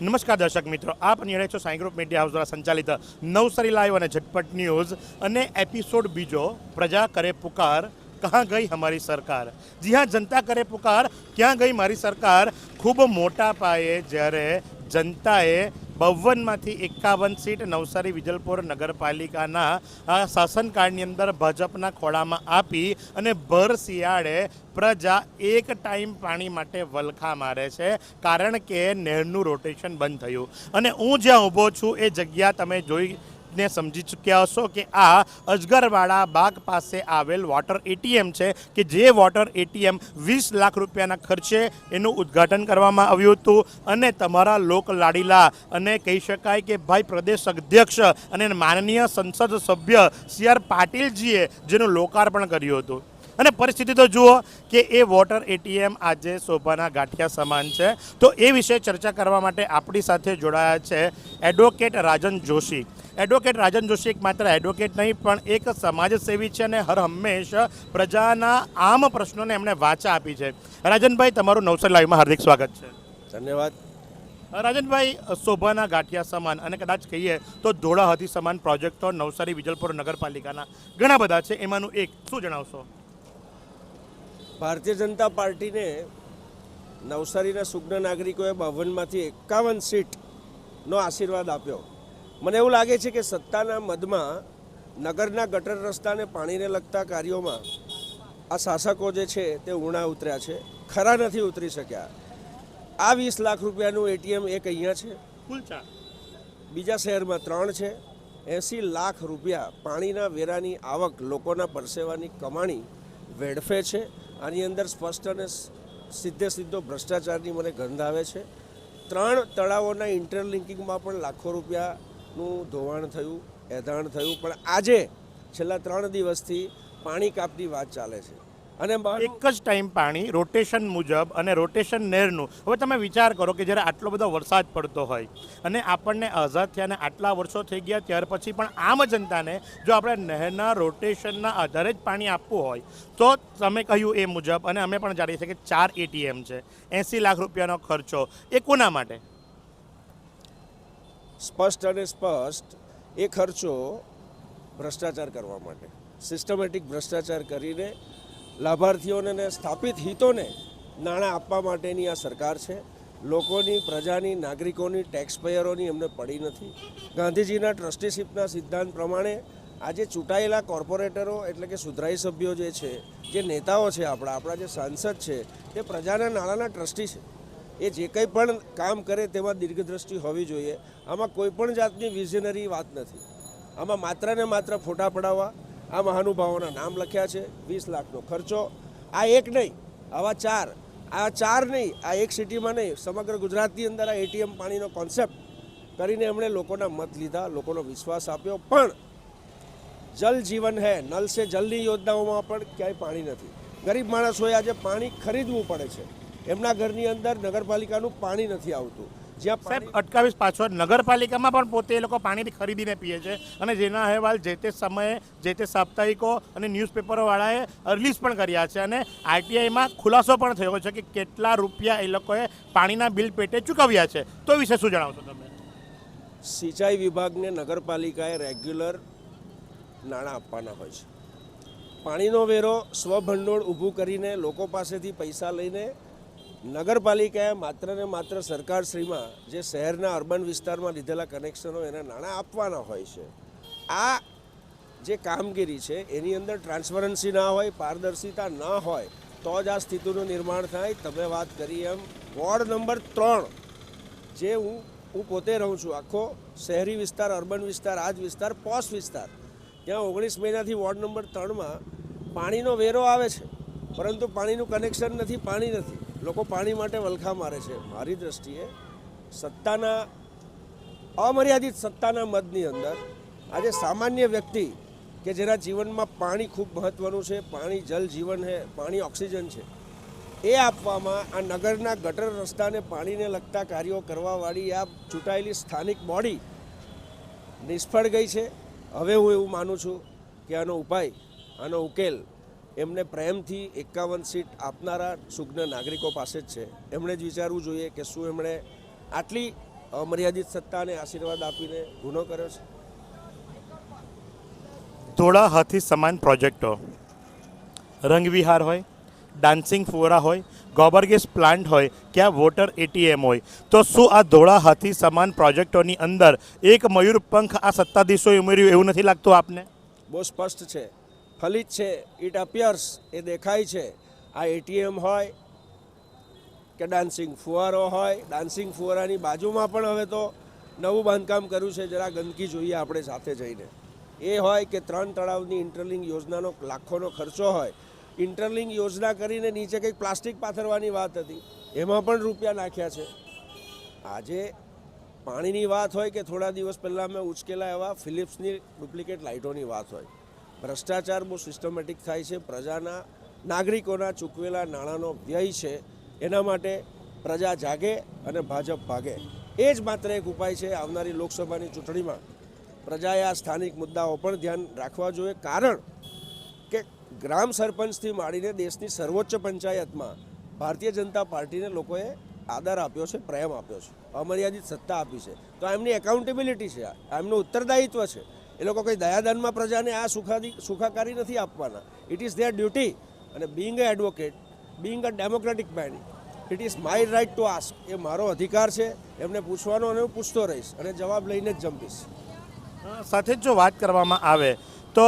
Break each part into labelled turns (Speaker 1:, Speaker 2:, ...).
Speaker 1: નમસ્કાર દર્શક મિત્રો, આપ નિર્ણય છો સાંઈ ગ્રુપ મીડિયા હાઉસ દ્વારા સંચાલિત નવસારી લાઈવ અને ઝટપટ ન્યૂઝ અને એપિસોડ બીજો, પ્રજા કરે પુકાર, કહાં ગઈ અમારી સરકાર. જી હા, જનતા કરે પુકાર, ક્યાં ગઈ મારી સરકાર? ખૂબ મોટા પાયે જ્યારે જનતાએ બાવનમાંથી એકાવન સીટ નવસારી વિજલપુર નગરપાલિકાના શાસનકાળની અંદર ભાજપના ખોળામાં આપી અને ભર શિયાળે પ્રજા એક ટાઈમ પાણી માટે વલખા મારે છે કારણ કે નહેરનું રોટેશન બંધ થયું. અને હું જ્યાં ઊભો છું એ જગ્યા તમે જોઈ ને સમજી ચૂક્યા હશો કે આ અજગરવાડા બાગ પાસે આવેલ વોટર એટીએમ છે કે જે વોટર એટીએમ વીસ લાખ રૂપિયાના ખર્ચે એનું ઉદ્ઘાટન કરવામાં આવ્યું હતું. અને તમારા લોક લાડીલા અને કહી શકાય કે ભાઈ પ્રદેશ અધ્યક્ષ અને માનનીય સંસદ સભ્ય સી આર પાટીલજીએ જેનું લોકાર્પણ કર્યું હતું. અને પરિસ્થિતિ તો જુઓ કે એ વોટર એટીએમ આજે શોભાના ગાંઠિયા સમાન છે. તો એ વિશે ચર્ચા કરવા માટે આપણી સાથે જોડાયા છે એડવોકેટ રાજન જોશી. એડવોકેટ રાજન જોશી એક માત્ર એડવોકેટ નહીં પણ એક સમાજસેવી છે અને હર હંમેશ પ્રજાના આમ પ્રશ્નોને એમણે વાચા આપી છે. રાજનભાઈ તમારું નવસારી લાઈવમાં હાર્દિક સ્વાગત છે.
Speaker 2: ધન્યવાદ.
Speaker 1: રાજનભાઈ શોભાના ગાંઠિયા સમાન અને કદાચ કહીએ તો ધોળા હતી સમાન પ્રોજેક્ટો નવસારી વિજલપુર નગરપાલિકાના ઘણા બધા છે. એમાંનું એક શું જણાવશો?
Speaker 2: ભારતીય જનતા પાર્ટીને નવસારીના સુગ્ન નાગરિકોએ બાવનમાંથી એકાવન સીટનો આશીર્વાદ આપ્યો. મને એવું લાગે છે કે સત્તાના મદમાં નગરના ગટર રસ્તાને પાણીને લગતા કાર્યોમાં આ શાસકો જે છે તે ઉણા ઉતર્યા છે. ખરા નથી ઉતરી શક્યા. આ વીસ લાખ રૂપિયાનું એટીએમ એક અહીંયા છે. બીજા શહેરમાં ત્રણ છે. એંસી લાખ રૂપિયા પાણીના વેરાની આવક લોકોના પરસેવાની કમાણી વેડફે છે. આની અંદર સ્પષ્ટ અને સીધે સીધો ભ્રષ્ટાચારની મને ગંધ આવે છે. ત્રણ તળાવોના ઇન્ટરલિંકિંગમાં પણ લાખો રૂપિયાનું ધોવાણ થયું, એધાણ થયું, પણ આજે છેલ્લા ત્રણ દિવસથી પાણી કાપની વાત ચાલે છે. અને
Speaker 1: એક જ ટાઈમ પાણી રોટેશન મુજબ અને રોટેશન નહેરનું હવે તમે વિચાર કરો કે જ્યારે આટલો બધો વરસાદ પડતો હોય અને આપણને આઝાદ થયાને આટલા વર્ષો થઈ ગયા ત્યાર પછી પણ આમ જનતાને જો આપણે નહેરના રોટેશનના આધારે જ પાણી આપવું હોય તો તમે કહ્યું એ મુજબ અને અમે પણ જાણીએ છીએ કે ચાર એટીએમ છે. એંસી લાખ રૂપિયાનો ખર્ચો. એ કોના માટે?
Speaker 2: સ્પષ્ટ અને સ્પષ્ટ એ ખર્ચો ભ્રષ્ટાચાર કરવા માટે. સિસ્ટમેટિક ભ્રષ્ટાચાર કરીને લાભાર્થીઓને સ્થાપિત હિતોને નાણાં આપવા માટેની આ સરકાર છે. લોકોની, પ્રજાની, નાગરિકોની ટેક્સપેયરોની એમને પડી નથી. ગાંધીજીના ટ્રસ્ટીશીપના સિદ્ધાંત પ્રમાણે આજે ચૂંટાયેલા કોર્પોરેટરો એટલે કે સુધરાઈ સભ્યો જે છે, જે નેતાઓ છે આપણા આપણા જે સાંસદ છે તે પ્રજાના નાણાંના ટ્રસ્ટી છે. એ જે કંઈ પણ કામ કરે તેમાં દીર્ઘદ્રષ્ટિ હોવી જોઈએ. આમાં કોઈ પણ જાતની વિઝનરી વાત નથી. આમાં માત્ર ને માત્ર ફોટા પડાવવા આ મહાનુભાવોના નામ લખ્યા છે, વીસ લાખનો ખર્ચો. આ એક નહીં, આવા ચાર, આ ચાર નહીં, આ એક સિટીમાં નહીં, સમગ્ર ગુજરાતની અંદર આ એટીએમ પાણીનો કોન્સેપ્ટ કરીને એમણે લોકોના મત લીધા, લોકોનો વિશ્વાસ આપ્યો. પણ જલ જીવન હે, નલ સે જલની યોજનાઓમાં પણ ક્યાંય પાણી નથી. ગરીબ માણસોએ આજે પાણી ખરીદવું પડે છે. એમના ઘરની અંદર નગરપાલિકાનું પાણી નથી આવતું. જ્યાં
Speaker 1: સાહેબ, અટકાવીશ પાછો. નગરપાલિકામાં પણ પોતે એ લોકો પાણી ખરીદીને પીએ છે અને જેના અહેવાલ જે તે સમયે, જે તે સાપ્તાહિકો અને ન્યૂઝપેપરોવાળાએ રિલીઝ પણ કર્યા છે અને આરટીઆઈમાં ખુલાસો પણ થયો છે કે કેટલા રૂપિયા એ લોકોએ પાણીના બિલ પેટે ચૂકવ્યા છે. તો વિશે શું જણાવશો તમે?
Speaker 2: સિંચાઈ વિભાગને નગરપાલિકાએ રેગ્યુલર નાણાં આપવાના હોય છે. પાણીનો વેરો સ્વભંડોળ ઊભું કરીને લોકો પાસેથી પૈસા લઈને નગરપાલિકાએ માત્ર ને માત્ર સરકારશ્રીમાં જે શહેરના અર્બન વિસ્તારમાં લીધેલા કનેક્શનો એના નાણાં આપવાના હોય છે, આ જે કામગીરી છે, એની અંદર ટ્રાન્સપરન્સી ના હોય, પારદર્શિતા ન હોય, તો જ આ સ્થિતિનું નિર્માણ થાય. તમે વાત કરી એમ, વોર્ડ નંબર ત્રણ, જે હું હું પોતે રહું છું, આખો શહેરી વિસ્તાર, અર્બન વિસ્તાર આ જ વિસ્તાર, પોસ વિસ્તાર. ત્યાં ઓગણીસ મહિનાથી વોર્ડ નંબર ત્રણમાં પાણીનો વેરો આવે છે, પરંતુ પાણીનું કનેક્શન નથી, પાણી નથી. લોકો પાણી માટે વલખા મારે છે. મારી દ્રષ્ટિએ સત્તાના, અમર્યાદિત સત્તાના મતની અંદર આજે સામાન્ય વ્યક્તિ કે જેના જીવનમાં પાણી ખૂબ મહત્ત્વનું છે, પાણી જલ જીવન છે પાણી ઓક્સિજન છે, એ આપવામાં આ નગરના ગટર રસ્તાને પાણીને લગતા કાર્યો કરવાવાળી આ ચૂંટાયેલી સ્થાનિક બોડી નિષ્ફળ ગઈ છે. હવે હું એવું માનું છું કે આનો ઉપાય, આનો ઉકેલ એમને પ્રેમથી એકાવન સીટ આપનારા સુગ્ન નાગરિકો પાસે જ છે. એમણે જ વિચારવું જોઈએ કે શું એમણે આટલી અમર્યાદિત સત્તાને આશીર્વાદ આપીને ગુનો કર્યો છે?
Speaker 1: ધોળા હાથી સમાન પ્રોજેક્ટો. રંગવિહાર હોય ડાન્સિંગ ફુવારા હોય ગોબર ગેસ પ્લાન્ટ હોય ક્યાં વોટર એટીએમ હોય તો શું આ ધોળા હાથી સમાન પ્રોજેક્ટોની અંદર એક મયુર પંખ આ સત્તાધીશોએ ઉમેર્યું એવું નથી લાગતું આપને?
Speaker 2: બહુ સ્પષ્ટ છે. ફલિત છે ઇટ અપિયર્સ એ દેખાય છે. આ એટીએમ હોય કે ડાન્સિંગ ફુવારો હોય ડાન્સિંગ ફુવારાની બાજુમાં પણ હવે તો નવું બાંધકામ કર્યું છે, જરા ગંદકી જોઈએ આપણે સાથે જઈને. એ હોય કે ત્રણ તળાવની ઇન્ટરલિંગ યોજનાનો લાખોનો ખર્ચો હોય. ઇન્ટરલિંગ યોજના કરીને નીચે કંઈક પ્લાસ્ટિક પાથરવાની વાત હતી. એમાં પણ રૂપિયા નાખ્યા છે. આજે પાણીની વાત હોય કે થોડા દિવસ પહેલાં મેં ઉચકેલા એવા ફિલિપ્સની ડુપ્લિકેટ લાઇટોની વાત હોય. ભ્રષ્ટાચાર બહુ સિસ્ટમેટિક થાય છે. પ્રજાના નાગરિકોના ચૂકવેલા નાણાંનો વ્યય છે. એના માટે પ્રજા જાગે અને ભાજપ ભાગે. એ જ માત્ર એક ઉપાય છે આવનારી લોકસભાની ચૂંટણીમાં. પ્રજાએ આ સ્થાનિક મુદ્દાઓ પણ ધ્યાન રાખવા જોઈએ. કારણ કે ગ્રામ સરપંચથી માંડીને દેશની સર્વોચ્ચ પંચાયતમાં ભારતીય જનતા પાર્ટીને લોકોએ આદર આપ્યો છે, પ્રેમ આપ્યો છે, અમર્યાદિત સત્તા આપી છે. તો એમની એકાઉન્ટેબિલિટી છે આ એમનું ઉત્તરદાયિત્વ છે. એ લોકો કંઈ દયાદાનમાં પ્રજાને આ સુખાદી સુખાકારી નથી આપવાના. ઇટ ઇઝ ધેર ડ્યુટી અને being a advocate being a democratic man it is my right to ask એ મારો અધિકાર છે, એમને પૂછવાનો અને હું પૂછતો રહીશ અને જવાબ લઈને જ જંપીશ.
Speaker 1: સાથે જ જો વાત કરવામાં આવે, તો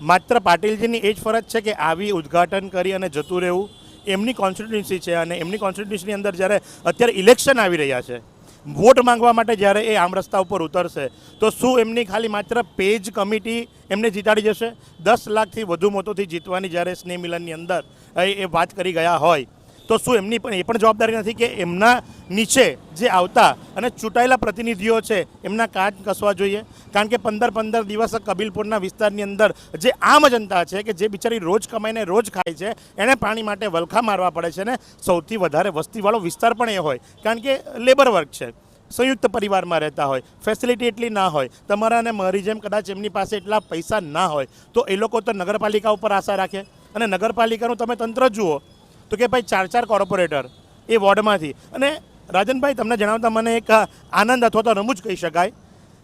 Speaker 1: માત્ર પાટીલજીની એ જ ફરજ છે કે આવી ઉદ્ઘાટન કરી અને જતું રહેવું. એમની કોન્સ્ટિટ્યુન્સી છે અને એમની કોન્સ્ટિટ્યુન્સીની અંદર જ્યારે અત્યારે ઇલેક્શન આવી રહ્યા છે વોટ માંગવા માટે જ્યારે એ આમ રસ્તા ઉપર ઉતરશે, તો શું એમની ખાલી માત્ર પેજ કમિટી એમને જીતાડી જશે? દસ લાખથી વધુ મતોથી જીતવાની જ્યારે સ્નેહ મિલનની અંદર એ વાત કરી ગયા હોય તો શું એમની પણ એ પણ જવાબદારી નથી કે એમના નીચે જે આવતા અને ચૂંટાયેલા પ્રતિનિધિઓ છે, એમના કાચ કસવા જોઈએ. કારણ કે પંદર પંદર દિવસ કબીલપુરના વિસ્તારની અંદર જે આમ જનતા છે કે જે બિચારી રોજ કમાઈને રોજ ખાય છે, એને પાણી માટે વલખા મારવા પડે છે ને સૌથી વધારે વસ્તીવાળો વિસ્તાર પણ એ હોય. કારણ કે લેબર વર્ક છે. સંયુક્ત પરિવારમાં રહેતા હોય. ફેસિલિટી એટલી ના હોય. તમારા અને મારી જેમ કદાચ એમની પાસે એટલા પૈસા ના હોય, તો એ લોકો તો નગરપાલિકા ઉપર આશા રાખે. અને નગરપાલિકાનું તમે તંત્ર જુઓ તો કે ભાઈ ચાર ચાર કોર્પોરેટર એ વોર્ડમાંથી. અને રાજનભાઈ, તમને જણાવતા મને એક આનંદ અથવા તો રમૂજ કહી શકાય.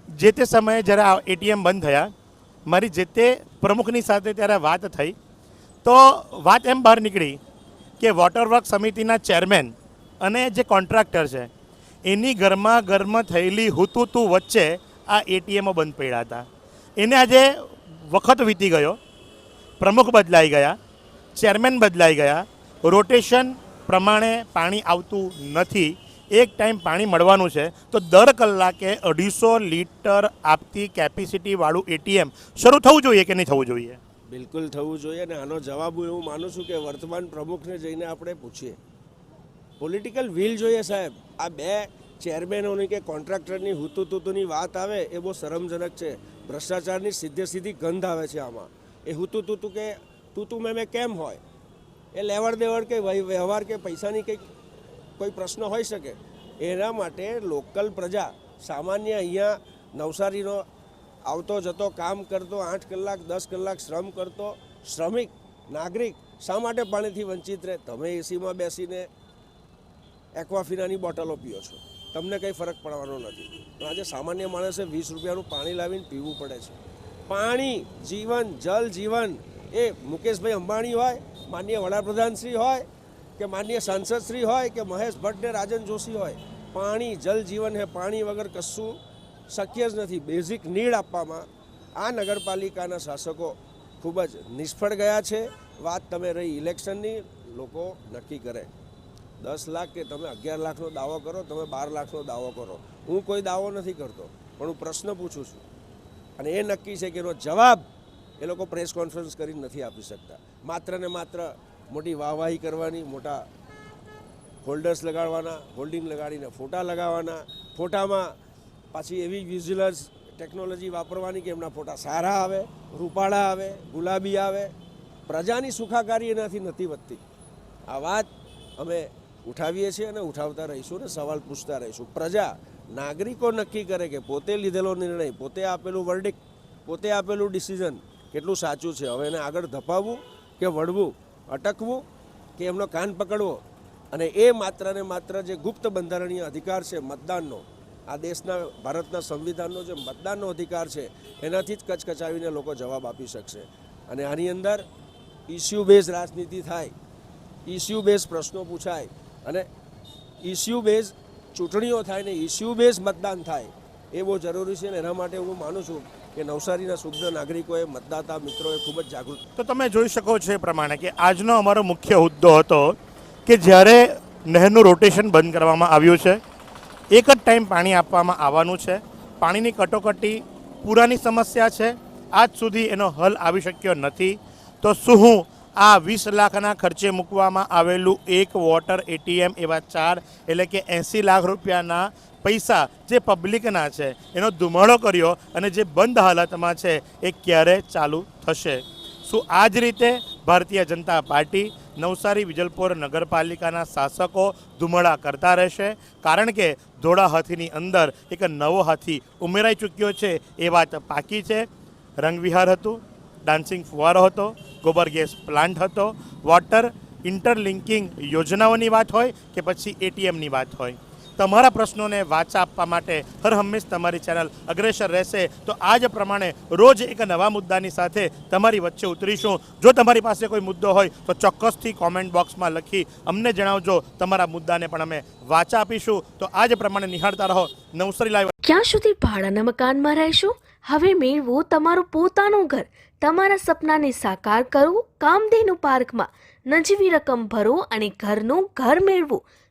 Speaker 1: જે તે સમયે જ્યારે આ એટીએમ બંધ થયા, મારી જે તે પ્રમુખની સાથે ત્યારે વાત થઈ, તો વાત એમ બહાર નીકળી કે વોટર વર્ક સમિતિના ચેરમેન અને જે કોન્ટ્રાક્ટર છે, એની ઘરમાં ઘરમાં થયેલી હુતુતુ વચ્ચે આ એટીએમો બંધ પડ્યા હતા. એને આજે વખત વીતી ગયો. પ્રમુખ બદલાઈ ગયા. ચેરમેન બદલાઈ ગયા. રોટેશન પ્રમાણે પાણી આવતું નથી. એક ટાઈમ પાણી મળવાનું છે. તો દર કલાકે અઢીસો લીટર આપતી કેપેસિટીવાળું એટીએમ શરૂ થવું જોઈએ કે નહીં થવું જોઈએ?
Speaker 2: બિલકુલ થવું જોઈએ અને આનો જવાબ હું એવું માનું છું કે વર્તમાન પ્રમુખને જઈને આપણે પૂછીએ. પોલિટિકલ વિલ જોઈએ સાહેબ. આ બે ચેરમેનોની કે કોન્ટ્રાક્ટરની હુતુતુતુની વાત આવે એ બહુ શરમજનક છે. ભ્રષ્ટાચારની સીધે સીધી ગંધ આવે છે આમાં. એ હુતુતુતુ કે તું તું મેં કેમ હોય? એ લેવડ દેવડ કે વહી- વ્યવહાર કે પૈસાની કંઈક, કોઈ પ્રશ્ન હોઈ શકે. એના માટે લોકલ પ્રજા, સામાન્ય અહીંયા નવસારીનો આવતો, જતો, કામ કરતો, આઠ કલાક, દસ કલાક શ્રમ કરતો, શ્રમિક, નાગરિક, શા માટે પાણીથી વંચિત રહે? તમે એસીમાં બેસીને એક્વાફિનાની બોટલો પીઓ છો. તમને કંઈ ફરક પડવાનો નથી. પણ આજે સામાન્ય માણસે વીસ રૂપિયાનું પાણી લાવીને પીવું પડે છે. પાણી, જીવન, જલ જીવન એ મુકેશભાઈ અંબાણી હોય માન્ય વડાપ્રધાનશ્રી હોય, કે માનનીય સાંસદશ્રી હોય, કે મહેશ ભટ્ટ ને રાજન જોશી હોય, પાણી, જલ જીવન હે, પાણી વગર કશું શક્ય જ નથી. બેઝિક નીડ આપવામાં આ નગરપાલિકાના શાસકો ખૂબ જ નિષ્ફળ ગયા છે. વાત તમે રહી ઇલેક્શનની લોકો નક્કી કરે. દસ લાખ કે તમે અગિયાર લાખનો દાવો કરો, તમે બાર લાખનો દાવો કરો. હું કોઈ દાવો નથી કરતો, પણ હું પ્રશ્ન પૂછું છું. અને એ નક્કી છે કે એનો જવાબ એ લોકો પ્રેસ કોન્ફરન્સ કરી નથી આપી શકતા. માત્ર ને માત્ર મોટી વાહવાહી કરવાની, મોટા હોલ્ડર્સ લગાડવાના હોલ્ડિંગ લગાડીને ફોટા લગાવવાના. ફોટામાં પાછી એવી વિઝ્યુઅલ્સ ટેકનોલોજી વાપરવાની કે એમના ફોટા સારા આવે, રૂપાળા આવે, ગુલાબી આવે. પ્રજાની સુખાકારી એનાથી નથી વધતી. આ વાત અમે ઉઠાવીએ છીએ અને ઉઠાવતા રહીશું અને સવાલ પૂછતા રહીશું. પ્રજા નાગરિકો નક્કી કરે કે પોતે લીધેલો નિર્ણય, પોતે આપેલું વર્ડિક પોતે આપેલું ડિસિઝન કેટલું સાચું છે? હવે એને આગળ ધપાવવું કે વળવું? અટકવું કે એમનો કાન પકડવો? અને એ માત્ર ને માત્ર જે ગુપ્ત બંધારણીય અધિકાર છે મતદાનનો, આ દેશના, ભારતના સંવિધાનનો જે મતદાનનો અધિકાર છે, એનાથી જ કચકચાવીને લોકો જવાબ આપી શકશે. અને આની અંદર ઇસ્યુ બેઝ રાજનીતિ થાય ઇસ્યુ બેઝ પ્રશ્નો પૂછાય, અને ઇસ્યુ બેઝ ચૂંટણીઓ થાય ને ઇસ્યુ બેઝ મતદાન થાય, એ બહુ જરૂરી છે ને એના માટે હું માનું છું કે નવસારીના શુદ્ધ નાગરિકોએ, મતદાતા મિત્રોએ ખૂબ જ જાગૃત.
Speaker 1: તો તમે જોઈ શકો છો એ પ્રમાણે કે આજનો અમારો મુખ્ય મુદ્દો હતો કે જ્યારે નહેરનું રોટેશન બંધ કરવામાં આવ્યું છે, એક જ ટાઈમ પાણી આપવામાં આવવાનું છે. પાણીની કટોકટી પૂરાની સમસ્યા છે. આજ સુધી એનો હલ આવી શક્યો નથી. તો શું હું આ વીસ લાખના ખર્ચે મૂકવામાં આવેલું એક વોટર એટીએમ એવા ચાર, એટલે કે એંસી લાખ રૂપિયાના પૈસા જે પબ્લિકના છે, એનો ધુમાડો કર્યો અને જે બંધ હાલતમાં છે, એ ક્યારે ચાલુ થશે? શું આ જ રીતે ભારતીય જનતા પાર્ટી નવસારી વિજલપોર નગરપાલિકાના શાસકો ધુમાડા કરતા રહેશે? કારણ કે ધોળા હાથીની અંદર એક નવો હાથી ઉમેરાઈ ચૂક્યો છે, એ વાત પાકી છે. રંગવિહાર હતું, ડાન્સિંગ ફુવારો હતો, ગોબર ગેસ પ્લાન્ટ હતો, વોટર ઇન્ટરલિંકિંગ યોજનાઓની વાત હોય કે પછી એટીએમની વાત હોય? તમારા પ્રશ્નોને વાચા આપવા માટે હર હંમેશ તમારી ચેનલ અગ્રેસર રહેશે. તો આ જ પ્રમાણે રોજ એક નવા મુદ્દાની સાથે તમારી વચ્ચે ઉતરીશું. જો તમારી પાસે કોઈ મુદ્દો હોય તો ચોક્કસથી કોમેન્ટ બોક્સમાં લખી અમને જણાવજો. તમારા મુદ્દાને પણ અમે વાચા આપીશું. તો આ જ પ્રમાણે નિહાળતા રહો. નવસારી લાઈવ
Speaker 3: ક્યાં સુધી ભાડાના મકાનમાં રહેશો? હવે મેળવો તમારું પોતાનું ઘર. તમારા સપનાને સાકાર કરો. કામધેનુ પાર્કમાં નજીવી રકમ ભરો અને ઘરનું ઘર મેળવો.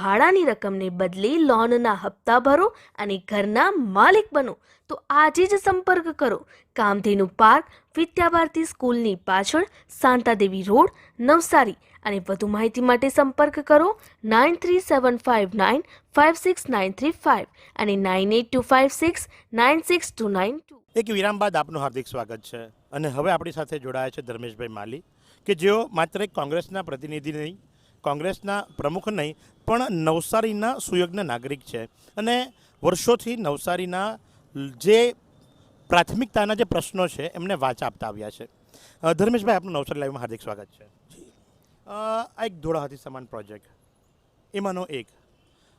Speaker 3: ભાડાની રકમને બદલે લોનના હપ્તા ભરો અને ઘરના માલિક બનો. તો આજે જ સંપર્ક કરો. કામધેનુ પાર્ક, વિદ્યાભારતી સ્કૂલની પાછળ, શાંતાદેવી રોડ, નવસારી. અને વધુ માહિતી માટે સંપર્ક કરો nine three seven five nine five six nine three five અને nine eight two five six nine six two nine two.
Speaker 1: એક વિરામ બાદ આપનું હાર્દિક સ્વાગત છે. અને હવે આપણી સાથે જોડાયા છે ધર્મેશભાઈ માલી, કે જેઓ માત્ર એક કોંગ્રેસના પ્રતિનિધિ નહીં, કોંગ્રેસના પ્રમુખ નહીં પણ નવસારીના સુયોગ્ય નાગરિક છે. અને વર્ષોથી નવસારીના જે પ્રાથમિકતાના જે પ્રશ્નો છે, એમને વાચા આપતા આવ્યા છે. ધર્મેશભાઈ, આપનું નવસારી લાઈવમાં હાર્દિક સ્વાગત છે. આ એક ધોળાહાથી સમાન પ્રોજેક્ટ. એમાંનો એક.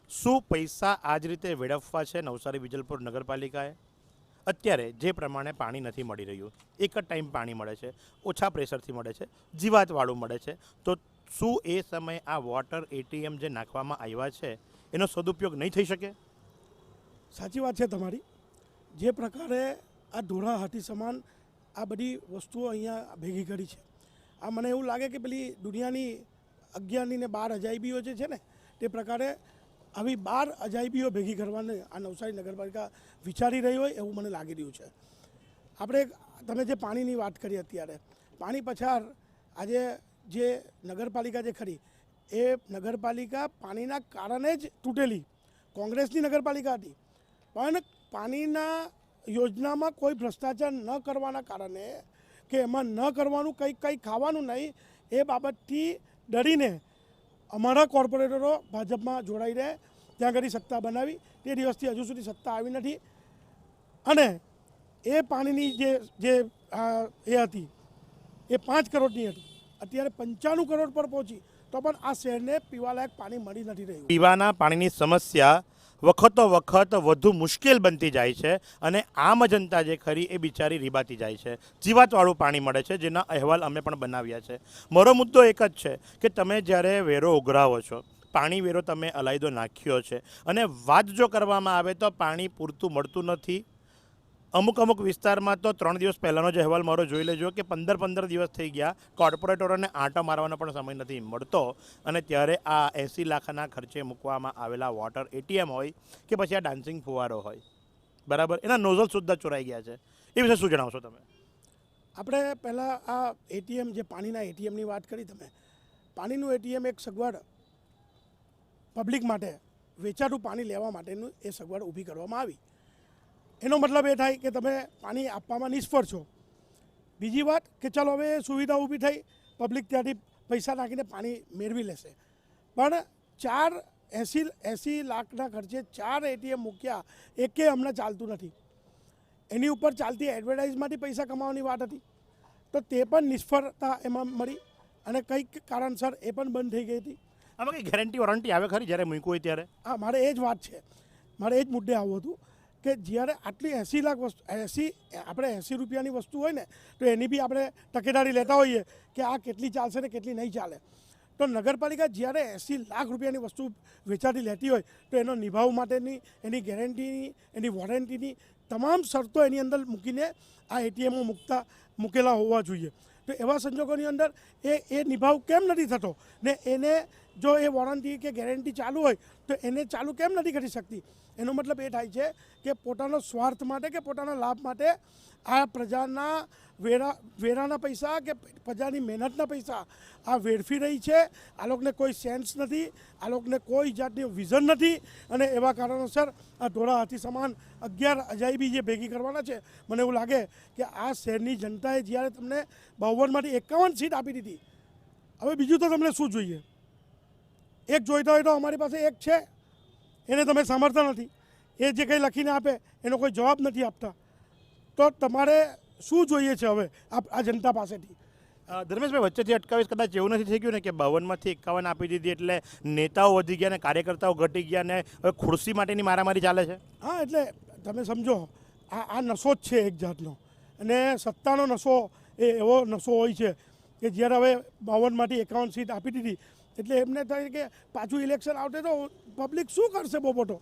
Speaker 1: શું પૈસા આ જ રીતે વેડફવા છે નવસારી વિજલપુર નગરપાલિકાએ? અત્યારે જે પ્રમાણે પાણી નથી મળી રહ્યું. એક જ ટાઈમ પાણી મળે છે. ઓછા પ્રેશરથી મળે છે. જીવાતવાળું મળે છે. તો શું એ સમયે આ વોટર એટીએમ જે નાખવામાં આવ્યા છે, એનો સદુપયોગ નહીં થઈ શકે?
Speaker 4: સાચી વાત છે તમારી. જે પ્રકારે આ ધોળા હાથી સમાન આ બધી વસ્તુઓ અહીંયા ભેગી કરી છે. આ મને એવું લાગે કે પેલી દુનિયાની અગિયારની ને બાર અજાયબીઓ જે છે ને, તે પ્રકારે આવી બાર અજાયબીઓ ભેગી કરવાને આ નવસારી નગરપાલિકા વિચારી રહી હોય એવું મને લાગી રહ્યું છે. આપણે તમે જે પાણીની વાત કરી અત્યારે, પાણી પછાર આજે જે નગરપાલિકા જે ખરી, એ નગરપાલિકા પાણીના કારણે જ તૂટેલી. કોંગ્રેસની નગરપાલિકા હતી. પણ પાણીના યોજનામાં કોઈ ભ્રષ્ટાચાર ન કરવાના કારણે કે એમાં ન કરવાનું કંઈક કંઈ ખાવાનું નહીં, એ બાબતથી ડરીને અમારા કોર્પોરેટરો ભાજપમાં જોડાઈ રહે, ત્યાં ઘડી સત્તા બનાવી. તે દિવસથી હજુ સુધી સત્તા આવી નથી. અને એ પાણીની જે જે એ હતી, એ પાંચ કરોડની હતી. અત્યારે પંચાણું કરોડ પર પહોંચી. તો પણ આ શહેરને પીવાલાયક પાણી મળી નથી રહ્યું.
Speaker 1: પીવાના પાણીની સમસ્યા વખતો વખત વધુ મુશ્કેલ બનતી જાય છે અને આમ જનતા જે ખરી એ બિચારી રીબાતી જાય છે. જીવાતવાળું પાણી મળે છે, જેના અહેવાલ અમે પણ બનાવ્યા છે. મારો મુદ્દો એક જ છે કે તમે જ્યારે વેરો ઉઘરાવો છો, પાણી વેરો તમે અલાયદો નાખ્યો છે અને વાત જો કરવામાં આવે તો પાણી પૂરતું મળતું નથી. અમુક અમુક વિસ્તારમાં તો ત્રણ દિવસ પહેલાંનો જ અહેવાલ મારો જોઈ લેજો કે પંદર પંદર દિવસ થઈ ગયા. કોર્પોરેટરોને આંટા મારવાનો પણ સમય નથી મળતો અને ત્યારે આ એંસી લાખના ખર્ચે મૂકવામાં આવેલા વોટર એટીએમ હોય કે પછી આ ડાન્સિંગ ફુવારો હોય. બરાબર? એના નોઝલ સુદ્ધા ચોરાઈ ગયા છે. એ વિશે શું જણાવશો તમે?
Speaker 4: આપણે પહેલાં આ એટીએમ જે પાણીના એટીએમની વાત કરી તમે, પાણીનું એટીએમ એક સગવડ પબ્લિક માટે, વેચાતું પાણી લેવા માટેનું એ સગવડ ઊભી કરવામાં આવી. એનો મતલબ એ થાય કે તમે પાણી આપવામાં નિષ્ફળ છો. બીજી વાત કે ચાલો હવે સુવિધા ઊભી થઈ પબ્લિક ત્યાંથી પૈસા નાખીને પાણી મેળવી લેશે. પણ ચાર એંસી એંસી લાખના ખર્ચે ચાર એટીએમ મૂક્યા એકે હમણાં ચાલતું નથી. એની ઉપર ચાલતી એડવર્ટાઇઝમાંથી પૈસા કમાવાની વાત હતી. તો તે પણ નિષ્ફળતા એમાં મળી અને કંઈક કારણસર એ પણ બંધ થઈ ગઈ હતી.
Speaker 1: આમાં કંઈ ગેરંટી વોરંટી આવે ખરી જ્યારે મૂક્યું હોય ત્યારે?
Speaker 4: હા મારે એ જ વાત છે. મારે એ જ મુદ્દે આવવું હતું. કે જ્યારે આટલી એંસી લાખ વસ્તુ, એંસી, આપણે એંસી રૂપિયાની વસ્તુ હોય ને, તો એની બી આપણે તકેદારી લેતા હોઈએ કે આ કેટલી ચાલશે ને કેટલી નહીં ચાલે. તો નગરપાલિકા જ્યારે એંસી લાખ રૂપિયાની વસ્તુ વેચાતી લેતી હોય, તો એનો નિભાવ માટેની, એની ગેરંટીની, એની વોરંટીની તમામ શરતો એની અંદર મૂકીને આ એટીએમો મૂકતા, મૂકેલા હોવા જોઈએ. તો એવા સંજોગોની અંદર એ એ નિભાવ કેમ નથી થતો? ને એને જો એ વોરંટી કે ગેરંટી ચાલુ હોય, તો એને ચાલુ કેમ નથી કરી શકતી? એનો મતલબ એ થાય છે કે પોતાનો સ્વાર્થ માટે કે પોતાના લાભ માટે આ પ્રજાના વેરા વેરાના પૈસા કે પ્રજાની મહેનતના પૈસા, આ વેડફી રહી છે. આ લોકોને કોઈ સેન્સ નથી, આ લોકોને કોઈ જાતની વિઝન નથી અને એવા કારણોસર આ ધોળા હાથી સમાન અગિયાર અજાયબી જે ભેગી કરવાના છે, મને એવું લાગે કે આ શહેરની જનતાએ જ્યારે તમને બાવનમાંથી એકાવન સીટ આપી દીધી, હવે બીજું તો તમને શું જોઈએ? એક જોઈતા હોય તો અમારી પાસે એક છે, એને તમે સાંભળતા નથી. એ જે કંઈ લખીને આપે, એનો કોઈ જવાબ નથી આપતા. તો તમારે શું જોઈએ છે હવે આ આ જનતા પાસેથી?
Speaker 1: ધર્મેશભાઈ વચ્ચેથી અટકાવીશ કદાચ એવું નથી થઈ ગયું ને કે બાવનમાંથી એકાવન આપી દીધી એટલે નેતાઓ વધી ગયા ને કાર્યકર્તાઓ ઘટી ગયા ને હવે ખુરશી માટેની મારામારી ચાલે છે?
Speaker 4: હા એટલે તમે સમજો આ આ નશો જ છે એક જાતનો. અને સત્તાનો નશો એ એવો નશો હોય છે કે જ્યારે હવે બાવનમાંથી એકાવન સીટ આપી દીધી એટલે એમને થાય કે પાછું ઇલેક્શન આવતે તો પબ્લિક શું કરશે બહુ મોટો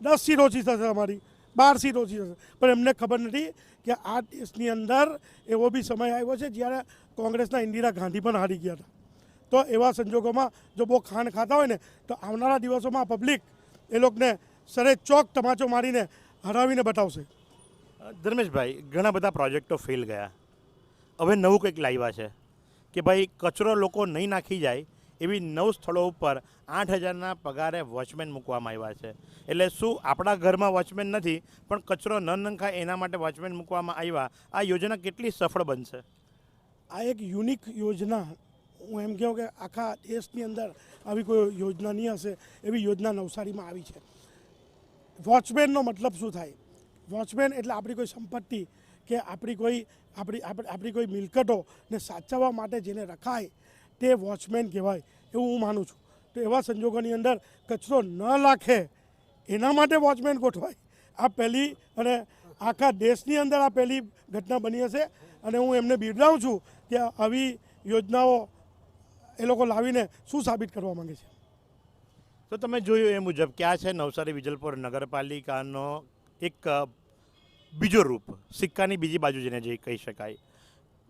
Speaker 4: દસ સીટ ઓછી થશે અમારી. બાર સીટ ઓછી થશે. પણ એમને ખબર નથી કે આ દેશની અંદર એવો બી સમય આવ્યો છે જ્યારે કોંગ્રેસના ઇન્દિરા ગાંધી પણ હારી ગયા હતા. તો એવા સંજોગોમાં જો બહુ ખાંડ ખાતા હોય ને, તો આવનારા દિવસોમાં પબ્લિક એ લોકોને સરે ચોક તમાચો મારીને હરાવીને બતાવશે.
Speaker 1: ધર્મેશભાઈ, ઘણા બધા પ્રોજેક્ટો ફેલ ગયા. હવે નવું કંઈક લાવ્યા છે કે ભાઈ કચરો લોકો નહીં નાખી જાય એવી નવ સ્થળો ઉપર આઠ હજારના પગારે વોચમેન મૂકવામાં આવ્યા છે. એટલે શું આપણા ઘરમાં વોચમેન નથી, પણ કચરો ન નંખાય એના માટે વોચમેન મૂકવામાં આવ્યા? આ યોજના કેટલી સફળ બનશે?
Speaker 4: આ એક યુનિક યોજના. હું એમ કહું કે આખા દેશની અંદર આવી કોઈ યોજના નહીં હશે, એવી યોજના નવસારીમાં આવી છે. વોચમેનનો મતલબ શું થાય? વોચમેન એટલે આપણી કોઈ સંપત્તિ કે આપણી કોઈ, આપણી આપણી કોઈ મિલકતોને સાચવવા માટે જેને રખાય તે વોચમેન કહેવાય એવું હું માનું છું. તો એવા સંજોગોની અંદર કચરો ન લાખે એના માટે વોચમેન ગોઠવાય. આ પહેલી અને આખા દેશની અંદર આ પહેલી ઘટના બની હશે અને હું એમને બિરદાવું છું કે આવી યોજનાઓ એ લોકો લાવીને શું સાબિત કરવા માંગે છે.
Speaker 1: તો તમે જોયું એ મુજબ ક્યાં છે નવસારી વિજલપુર નગરપાલિકાનો એક બીજો રૂપ સિક્કાની બીજી બાજુ જેને જે કહી શકાય.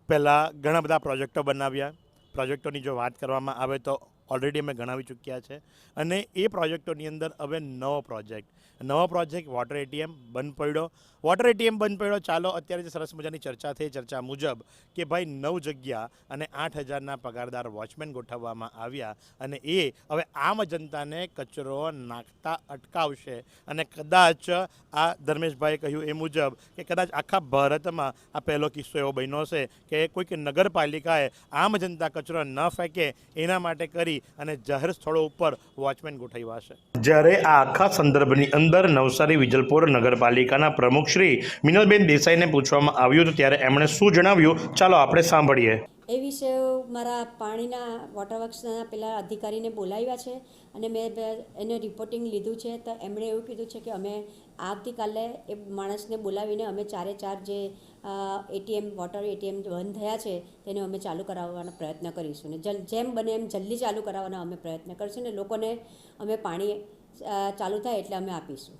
Speaker 1: પહેલાં ઘણા બધા પ્રોજેક્ટો બનાવ્યા. પ્રોજેક્ટોની જો વાત કરવામાં આવે તો ઓલરેડી અમે ગણાવી ચૂક્યા છે. અને એ પ્રોજેક્ટોની અંદર હવે નવો પ્રોજેક્ટ. નવો પ્રોજેક્ટ વોટર એટીએમ બંધ પડ્યો. વોટર એટીએમ બંધ પડ્યો. ચાલો, અત્યારે જે સરસ મજાની ચર્ચા થઈ, ચર્ચા મુજબ કે ભાઈ નવ જગ્યા અને આઠ હજારના પગારદાર વોચમેન ગોઠવવામાં આવ્યા અને એ હવે આમ જનતાને કચરો નાખતા અટકાવશે. અને કદાચ આ ધર્મેશભાઈએ કહ્યું એ મુજબ કે કદાચ આખા ભારતમાં આ પહેલો કિસ્સો એવો બન્યો છે કે કોઈક નગરપાલિકાએ આમ જનતા કચરો ન ફેંકે, એના માટે કરી અને જાહેર સ્થળો ઉપર વોચમેન ગોઠવ્યા છે. જ્યારે આ આખા સંદર્ભની અંદર નવસારી વિજલપુર નગરપાલિકાના પ્રમુખ શ્રી મિનલબેન દેસાઈને પૂછવામાં આવ્યું હતું ત્યારે એમણે શું જણાવ્યું? ચાલો આપણે સાંભળીએ.
Speaker 5: એ વિશે મારા પાણીના વોટર વર્ક્સના પેલા અધિકારીને બોલાવ્યા છે અને મેં એને રિપોર્ટિંગ લીધું છે. તો એમણે એવું કીધું છે કે અમે આવતીકાલે એ માણસને બોલાવીને અમે ચારે ચાર જે એટીએમ વોટર એટીએમ બંધ થયા છે, તેને અમે ચાલુ કરાવવાનો પ્રયત્ન કરીશું. ને જેમ બને એમ જલ્દી ચાલુ કરાવવાનો અમે પ્રયત્ન કરીશું ને લોકોને અમે પાણી ચાલુ થાય એટલે અમે આપીશું.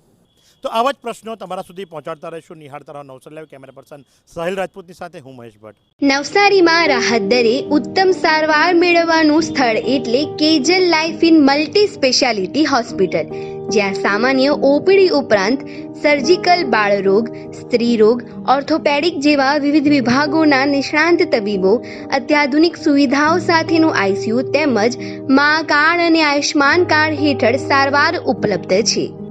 Speaker 1: તો આવા જ પ્રશ્નો તમારા સુધી પહોંચાડતા રહીશું. નિહાળતા રહો નવસારી કેમેરા પર્સન સાહિલ રાજપૂતની સાથે હું મહેશ ભટ્ટ.
Speaker 6: નવસારીમાં રાહત દરે ઉત્તમ સારવાર મેળવવાનું સ્થળ એટલે Kejal life in multi speciality hospital, જ્યાં સામાન્ય ઓપીડી ઉપરાંત સર્જિકલ બાળરોગ, સ્ત્રીરોગ, ઓર્થોપેડિક જેવા વિવિધ વિભાગોના નિષ્ણાંત તબીબો, અત્યાધુનિક સુવિધાઓ સાથેનું આઈસીયુ તેમજ મા કાર્ડ અને આયુષ્માન કાર્ડ હેઠળ સારવાર ઉપલબ્ધ છે.